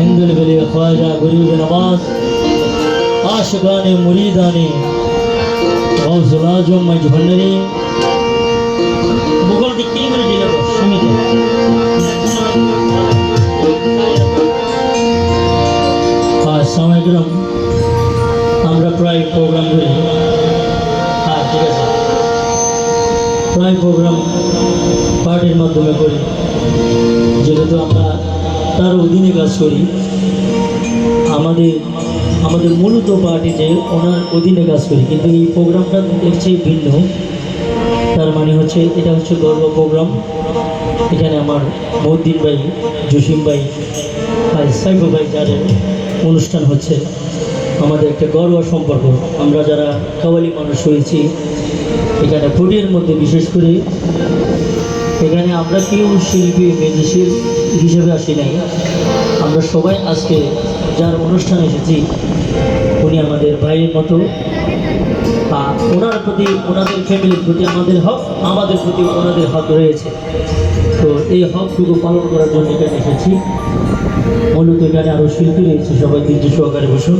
हिंदुल बली ख्वाजा गरीब नवाज आशिकान मुरीदानी गौसुल आजम मजभंडरी মুঘল দিক থেকে করে দিলে সীমিত আর সময়ক্রম আমরা প্রায় প্রোগ্রাম করি হ্যাঁ ঠিক আছে প্রায় প্রোগ্রাম পার্টির মাধ্যমে করি যেহেতু আমরা তার অধীনে কাজ করি। আমাদের আমাদের মূলত পার্টিতে ওনার অধীনে কাজ করি। কিন্তু এই প্রোগ্রামটা এর চেয়ে ভিন্ন। তার মানে হচ্ছে এটা হচ্ছে গর্ব প্রোগ্রাম। এখানে আমার মহদ্দিন ভাই, জসিম ভাই, আর সাইফু ভাই যাদের অনুষ্ঠান হচ্ছে, আমাদের একটা গর্ব সম্পর্ক। আমরা যারা কাওয়ালি মানুষ হয়েছি, এখানে ফুটের মধ্যে বিশেষ করে এখানে আমরা কেউ শিল্পী মেজিশিল হিসেবে আসি নাই। আমরা সবাই আজকে যার অনুষ্ঠানে এসেছি, উনি আমাদের ভাইয়ের মতো। আর ওনার প্রতি, ওনাদের ফ্যামিলির প্রতি আমাদের হক, আমাদের প্রতি ওনাদের হক রয়েছে। তো এই হকটুকু পালন করার জন্য এখানে এসেছি। মূলত এখানে আরও শিল্পী রয়েছে, সবাই দিন সহকারে বসুন।